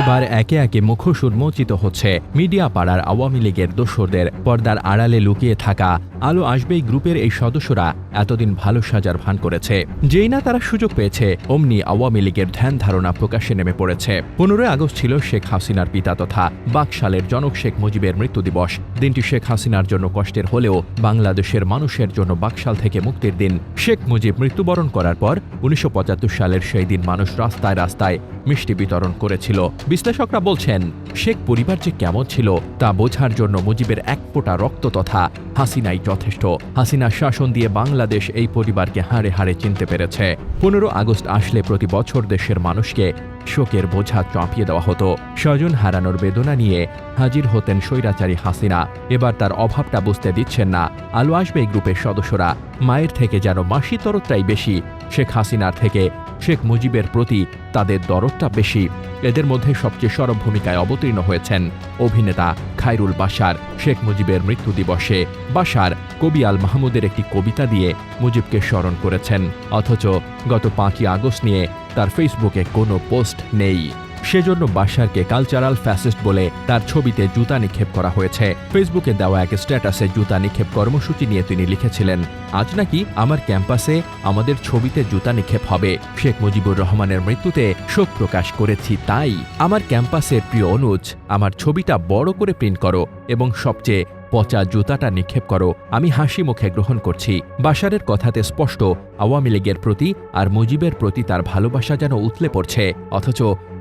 এবার একে একে মুখোশ উন্মোচিত হচ্ছে মিডিয়া পাড়ার আওয়ামী লীগের দোসরদের পর্দার আড়ালে লুকিয়ে থাকা। আলো আসবেই গ্রুপের এই সদস্যরা। এতদিন ভালো সাজার ভান করেছে। যেই না তারা সুযোগ পেয়েছে, অমনি আওয়ামী লীগের ধ্যান ধারণা প্রকাশে নেমে পড়েছে। পনেরোই আগস্ট ছিল শেখ হাসিনার পিতা তথা বাকশালের জনক শেখ মুজিবের মৃত্যু দিবস। দিনটি শেখ হাসিনার জন্য কষ্টের হলেও বাংলাদেশের মানুষের জন্য বাকশাল থেকে মুক্তির দিন। শেখ মুজিব মৃত্যুবরণ করার পর উনিশশো পঁচাত্তর সালের সেই দিন মানুষ রাস্তায় রাস্তায় মিষ্টি বিতরণ করেছিল। বিশ্লেষকরা বলছেন শেখ পরিবার যে কেমন ছিল তা বোঝার জন্য মুজিবের এক ফোঁটা রক্ত তথা হাসিনাই যথেষ্ট। হাসিনার শাসন দিয়ে বাংলাদেশ এই পরিবারকে হাড়ে হাড়ে চিনতে পেরেছে। পনেরো আগস্ট আসলে প্রতি বছর দেশের মানুষকে শোকের বোঝা চাপিয়ে দেওয়া হতো। স্বজন হারানোর বেদনা নিয়ে হাজির হতেন স্বৈরাচারী হাসিনা। এবার তার অভাবটা বুঝতে দিচ্ছেন না। আলো আসবে এই গ্রুপের সদস্যরা। মায়ের থেকে যেন মাসি তরতটাই বেশি, শেখ হাসিনার থেকে শেখ মুজিবের প্রতি তাদের দরদটা বেশি। এদের মধ্যে সবচেয়ে সরব ভূমিকায় অবতীর্ণ হয়েছেন। অভিনেতা খায়রুল বাশার শেখ মুজিবের মৃত্যু দিবসে বাশার কবি আল মাহমুদের একটি কবিতা দিয়ে মুজিবকে স্মরণ করেছেন। অথচ গত পাঁচই আগস্ট নিয়ে তার ফেসবুকে কোনো পোস্ট নেই। সেজন্য বাশারকে কালচারাল ফ্যাসিস্ট বলে তার ছবিতে জুতা নিক্ষেপ করা হয়েছে। ফেসবুকে দেওয়া এক স্ট্যাটাসে জুতা নিক্ষেপ কর্মসূচি নিয়ে তিনি লিখেছিলেন, আজ নাকি আমার ক্যাম্পাসে আমাদের ছবিতে জুতা নিক্ষেপ হবে। শেখ মুজিবুর রহমানের মৃত্যুতে শোক প্রকাশ করেছি তাই। আমার ক্যাম্পাসের প্রিয় অনুজ, আমার ছবিটা বড় করে প্রিন্ট করো এবং সবচেয়ে পচা জুতাটা নিক্ষেপ করো, আমি হাসি মুখে গ্রহণ করছি। বাশারের কথাতে স্পষ্ট, আওয়ামী লীগের প্রতি আর মুজিবের প্রতি তার ভালোবাসা যেন উতলে পড়ছে, অথচ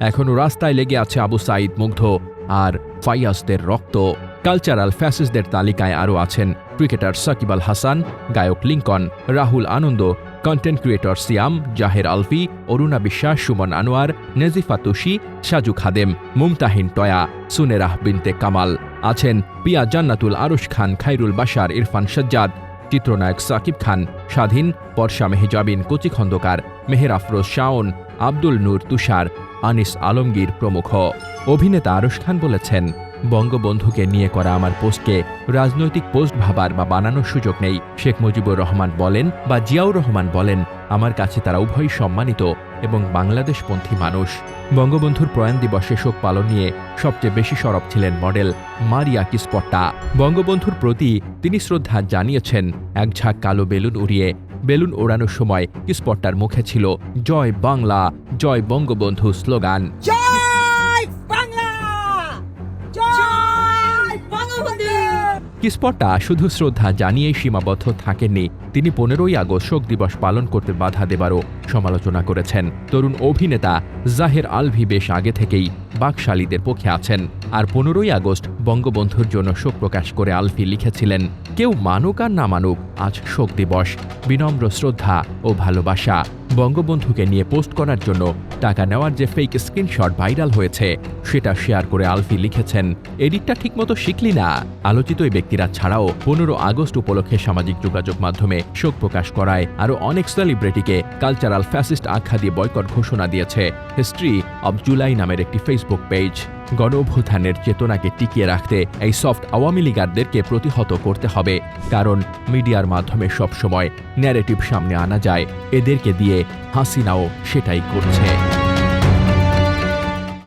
এখনও রাস্তায় লেগে আছে আবু সাইদ মুগ্ধ আর ফাইয়াসদের রক্ত। কালচারাল ফ্যাসিসদের তালিকায় আরও আছেন ক্রিকেটার সাকিব আল হাসান, গায়ক Lincoln, Rahul Anand, content creator Siam, Zaher Alfi, Aruna বিশ্বাস, সুমন আনোয়ার, নেজিফা তুষি সাজু খাদেম, মুমতাহিন টয়া, সুনেরাহ বিনতে কামাল। আছেন পিয়া জান্নাতুল আরুশ খান, খাইরুল বাশার, ইরফান সজ্জাদ, চিত্রনায়ক সাকিব খান, স্বাধীন, পরশা মেহজাবিন, কচি খন্দকার, মেহের আফরোজ শাওন, আব্দুল নূর তুষার, আনিস আলমগীর প্রমুখ। অভিনেতা আরুশ খান বলেছেন বঙ্গবন্ধুকে নিয়ে করা আমার পোস্টকে রাজনৈতিক পোস্ট ভাবার বা বানানোর সুযোগ নেই। শেখ মুজিবুর রহমান বলেন বা জিয়াউর রহমান বলেন, আমার কাছে তারা উভয়ই সম্মানিত এবং বাংলাদেশপন্থী মানুষ। বঙ্গবন্ধুর প্রয়াণ দিবসে শোক পালন নিয়ে সবচেয়ে বেশি সরব ছিলেন মডেল মারিয়া কিস্পট্টা। বঙ্গবন্ধুর প্রতি তিনি শ্রদ্ধা জানিয়েছেন, এক ঝাঁক কালো বেলুন উড়িয়ে, বেলুন ওড়ানোর সময় কিস্পট্টার মুখে ছিল, জয় বাংলা, জয় বঙ্গবন্ধু স্লোগান। কিস্পট্টা শুধু শ্রদ্ধা জানিয়েই সীমাবদ্ধ থাকেননি, তিনি পনেরোই আগস্ট শোক দিবস পালন করতে বাধা দেবারও সমালোচনা করেছেন। তরুণ অভিনেতা জাহের আলভি বেশ আগে থেকেই বাকশালীদের পক্ষে আছেন আর পনেরোই আগস্ট বঙ্গবন্ধুর জন্য শোক প্রকাশ করে আলফি লিখেছিলেন, কেউ মানুক আর না মানুক, আজ শোক দিবস। বিনম্র শ্রদ্ধা ও ভালোবাসা। বঙ্গবন্ধুকে নিয়ে পোস্ট করার জন্য টাকা নেওয়ার যে ফেক স্ক্রিনশট ভাইরাল হয়েছে, সেটা শেয়ার করে আলফি লিখেছেন, এডিটটা ঠিকমতো শিখলি না। আলোচিত এই ব্যক্তিরা ছাড়াও পনেরো আগস্ট উপলক্ষে সামাজিক যোগাযোগ মাধ্যমে শোক প্রকাশ করায় আরও অনেক সেলিব্রিটিকে কালচারাল ফ্যাসিস্ট আখ্যা দিয়ে বয়কট ঘোষণা দিয়েছে। হিস্ট্রি অব জুলাই নামের একটি ফেসবুক পেজ গণঅভ্যুত্থানের চেতনাকে টিকিয়ে রাখতে এই সফট আওয়ামী লীগারদেরকে প্রতিহত করতে হবে। কারণ মিডিয়ার মাধ্যমে সবসময় ন্যারেটিভ সামনে আনা যায়। এদেরকে দিয়ে হাসিনাও সেটাই করছে।